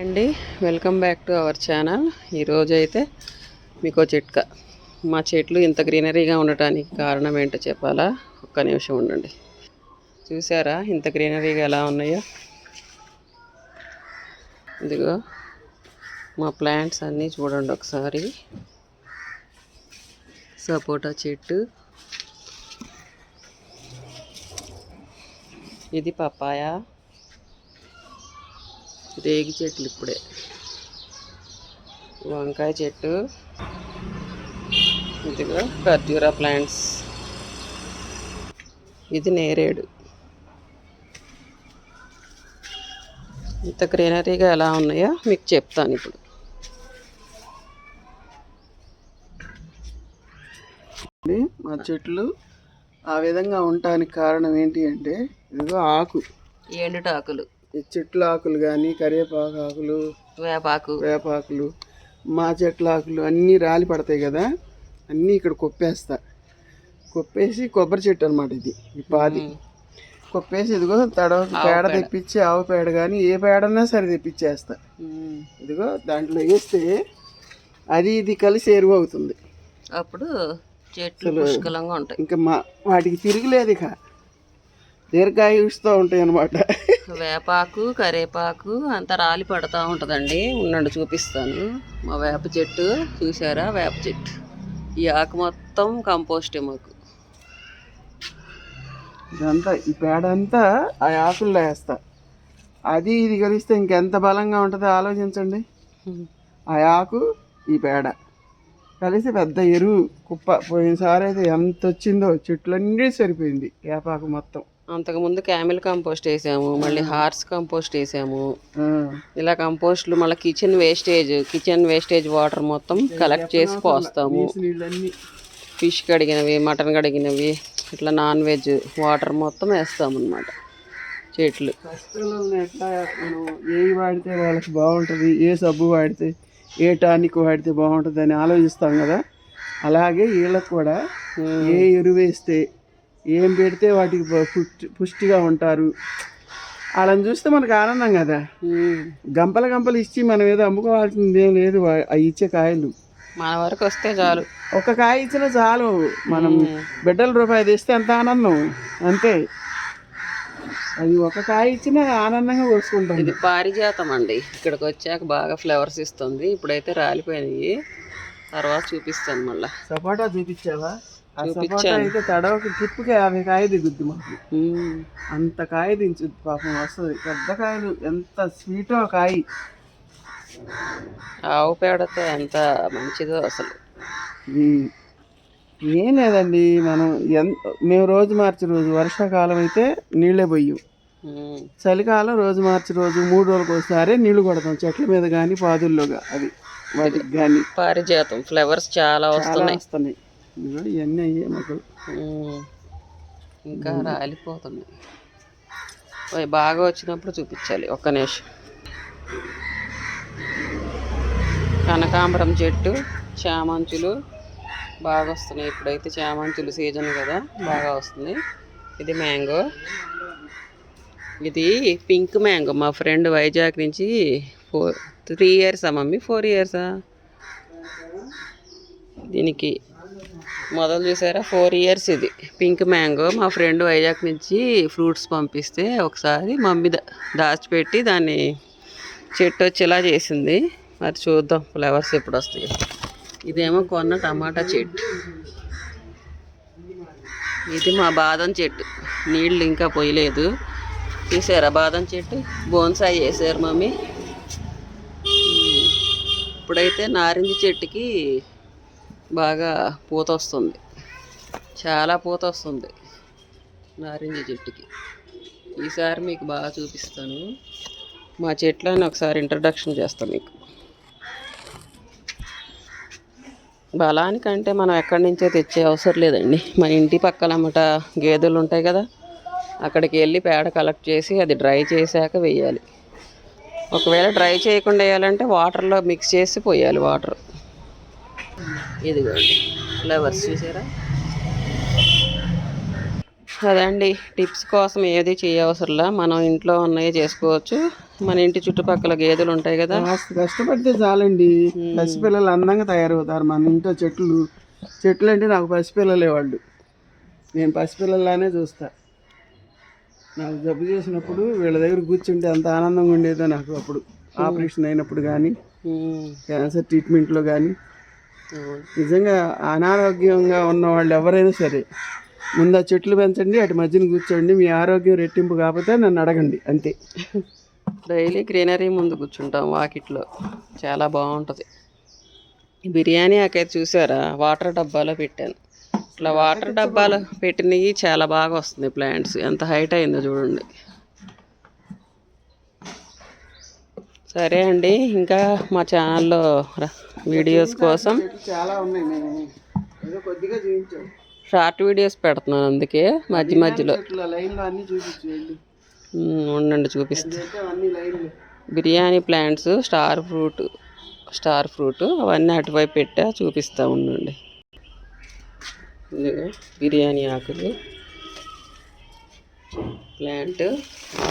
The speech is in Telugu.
అండి welcome back to our channel. ఈరోజు అయితే మీకు చిట్కా. మా చెట్లు ఇంత గ్రీనరీగా ఉండటానికి కారణం ఏంటో చెప్పాలా? ఒక్క నిమిషం ఉండండి. చూసారా ఇంత గ్రీనరీగా ఎలా ఉన్నాయో? ఇదిగో మా ప్లాంట్స్ అన్నీ చూడండి ఒకసారి. సపోటా చెట్టు. ఇది పప్పాయ? రేగి చెట్లు ఇప్పుడే. వంకాయ చెట్టు. ఇదిగో ఖర్జూరా ప్లాంట్స్ ఇది నేరేడు. ఇంత గ్రీనరీగా ఎలా ఉన్నాయో మీకు చెప్తాను ఇప్పుడు. మా చెట్లు ఆ విధంగా ఉండటానికి కారణం ఏంటి అంటే ఇదిగో ఆకు. ఎండుటాకులు ఆకులు చెట్ల ఆకులు కానీ కరివేపాకు ఆకులు వేపాకు. వేపాకులు మా చెట్ల ఆకులు అన్నీ రాలి పడతాయి కదా అన్నీ ఇక్కడ కొప్పేస్తా. కొప్పేసి కొబ్బరి చెట్టు అనమాట ఇది ఈ పాది. కొప్పేసి ఇదిగో తడవ పేడ తెప్పించి ఆవు పేడ కానీ ఏ పేడన్నా సరే తెప్పించేస్తా. ఇదిగో దాంట్లో వేస్తే అది ఇది కలిసి ఎరువు అవుతుంది. అప్పుడు చెట్లు పుష్కలంగా ఉంటాయి. ఇంకా మా వాటికి తిరగలేదు ఇక. దీర్ఘాయుషుతో ఉంటాయి అనమాట వేపాకు కరేపాకు అంతా రాలి పడతా ఉంటుందండి. ఉండండి చూపిస్తాను. మా వేప చెట్టు చూసారా వేప చెట్టు. ఈ ఆకు మొత్తం కంపోస్టే మాకు. ఇదంతా ఈ పేడ అంతా ఆ ఆకుల్లో వేస్తా. అది ఇది కలిస్తే ఇంకెంత బలంగా ఉంటుందో ఆలోచించండి. ఆ ఆకు ఈ పేడ. కలిసి పెద్ద ఎరువు కుప్ప. పోయినసారి అయితే ఎంత వచ్చిందో చెట్లన్నీ సరిపోయింది వేపాకు మొత్తం. అంతకుముందు క్యామిల్ కంపోస్ట్ వేసాము మళ్ళీ హార్స్ కంపోస్ట్ వేసాము. ఇలా కంపోస్ట్లు మళ్ళీ kitchen wastage kitchen wastage water మొత్తం కలెక్ట్ చేసి పోస్తాము. ఫిష్ కడిగినవి మటన్ కడిగినవి ఇట్లా నాన్ వెజ్ వాటర్ మొత్తం వేస్తాం అనమాట చెట్లు. కష్టాలను ఎట్లా మనం ఏ వాడితే వాళ్ళకి బాగుంటుంది ఏ సబ్బు వాడితే ఏ టానిక్ వాడితే బాగుంటుంది అని ఆలోచిస్తాం కదా. అలాగే వీళ్ళకి కూడా ఏ ఎరువు వేస్తే ఏం పెడితే వాటికి పుష్టి పుష్టిగా ఉంటారు. వాళ్ళని చూస్తే మనకు ఆనందం కదా. గంపల గంపలు ఇచ్చి మనం ఏదో అమ్ముకోవాల్సింది ఏం లేదు అవి ఇచ్చే కాయలు. మన వరకు వస్తే చాలు. ఒక కాయ ఇచ్చినా చాలు. మనం బిడ్డల రూపాయి తెస్తే ఎంత ఆనందం. అంతే. అది ఒక కాయ ఇచ్చినా ఆనందంగా కోసుకుంటాం. ఇది పారిజాతం అండి. ఇక్కడికి వచ్చాక బాగా ఫ్లవర్స్ ఇస్తుంది. ఇప్పుడైతే రాలిపోయినాయి. తర్వాత చూపిస్తాను మళ్ళా. సపోటా చూపించావా? అయితే తడవకి టిప్పుకి యాభై కాయ దిగుద్ది మాకు. అంత కాయ దించుద్ది పాపం వస్తుంది. పెద్ద కాయలు ఎంత స్వీటో కాయ. ఆవు పేడతో ఎంత మంచిదో అసలు. ఏం లేదండి మనం ఎంత మేము రోజు మార్చి రోజు వర్షాకాలం అయితే నీళ్ళే పోయి. చలికాలం రోజు మార్చి రోజు మూడు రోజులకు ఒకసారి నీళ్ళు కొడతాం చెట్ల మీద కానీ పాదుల్లోగా అది. వాటికి కానీ పారిజాతం. ఫ్లవర్స్ చాలా వస్తున్నాయి. వస్తున్నాయి. ఇవన్నీ అయ్యే మొక్కలు. ఇంకా రాలిపోతుంది. అవి బాగా వచ్చినప్పుడు చూపించాలి ఒక్క నిమిషం. కనకాంబరం చెట్టు చామంతులు బాగా వస్తున్నాయి. ఇప్పుడైతే చామంతులు సీజన్ కదా బాగా వస్తుంది. ఇది మ్యాంగో. ఇది పింక్ మ్యాంగో. మా ఫ్రెండ్ వైజాగ్ నుంచి ఫోర్ త్రీ ఇయర్సా మమ్మీ ఫోర్ ఇయర్సా? దీనికి మొదలు చూసారా? ఫోర్ ఇయర్స్ ఇది. పింక్ మ్యాంగో మా ఫ్రెండ్ వైజాగ్ నుంచి ఫ్రూట్స్ పంపిస్తే ఒకసారి మమ్మీ దా- దాచిపెట్టి దాన్ని చెట్టు వచ్చేలా చేసింది. మరి చూద్దాం ఫ్లవర్స్ ఎప్పుడు వస్తాయి. ఇదేమో కొన్న టమాటా చెట్టు. ఇది మా బాదం చెట్టు. నీళ్ళు ఇంకా పోయలేదు. చూసారా బాదం చెట్టు? బోన్సాయి చేశారు మమ్మీ. ఇప్పుడైతే నారింజ చెట్టుకి బాగా పూత వస్తుంది. చాలా పూత వస్తుంది. నారింజ చెట్టుకి. ఈసారి మీకు బాగా చూపిస్తాను. మా చెట్లని ఒకసారి ఇంట్రడక్షన్ చేస్తాను మీకు. బలానికంటే మనం ఎక్కడి నుంచో తెచ్చే అవసరం లేదండి. మన ఇంటి పక్కల అమ్మట గేదెలు ఉంటాయి కదా. అక్కడికి వెళ్ళి పేడ కలెక్ట్ చేసి అది డ్రై చేశాక వేయాలి. ఒకవేళ డ్రై చేయకుండా వేయాలంటే వాటర్లో మిక్స్ చేసి పోయాలి వాటర్ ఇదిగోండి. ఫ్లవర్స్ చూసారా? అదండి. టిప్స్ కోసం ఏది చేయవసరంలా మనం ఇంట్లో ఉన్నవి చేసుకోవచ్చు. మన ఇంటి చుట్టుపక్కల గేదెలు ఉంటాయి కదా. కష్టపడితే చాలండి. పసిపిల్లలు అందంగా తయారవుతారు మన ఇంట్లో చెట్లు. చెట్లు అంటే నాకు పసిపిల్లలే వాళ్ళు. నేను పసిపిల్లలానే చూస్తా. నాకు జబ్బు చేసినప్పుడు వీళ్ళ దగ్గర కూర్చుంటే ఎంత ఆనందంగా ఉండేదో నాకు అప్పుడు. ఆపరేషన్ అయినప్పుడు కానీ క్యాన్సర్ ట్రీట్మెంట్లో కానీ. నిజంగా అనారోగ్యంగా ఉన్న వాళ్ళు ఎవరైనా సరే ముందు ఆ చెట్లు పెంచండి అటు మధ్యన కూర్చోండి మీ ఆరోగ్యం రెట్టింపు కాకపోతే నన్ను అడగండి అంతే. డైలీ గ్రీనరీ ముందు కూర్చుంటాం వాకిట్లో. చాలా బాగుంటుంది. బిర్యానీ ఆకైతే చూసారా? వాటర్ డబ్బాలో పెట్టాను. ఇట్లా వాటర్ డబ్బాలో పెట్టినవి చాలా బాగా వస్తుంది ప్లాంట్స్. ఎంత హైట్ అయిందో చూడండి. సరే అండి ఇంకా మా ఛానల్లో వీడియోస్ కోసం. చాలా ఉన్నాయి ఏదో కొద్దిగా షార్ట్ వీడియోస్ పెడుతున్నాను అందుకే మధ్య మధ్యలో. ఉండండి చూపిస్తాను biryani plants star fruit star fruit అవన్నీ అటువైపు పెట్టా చూపిస్తూ ఉండండి. బిర్యానీ ఆకులు ప్లాంట్.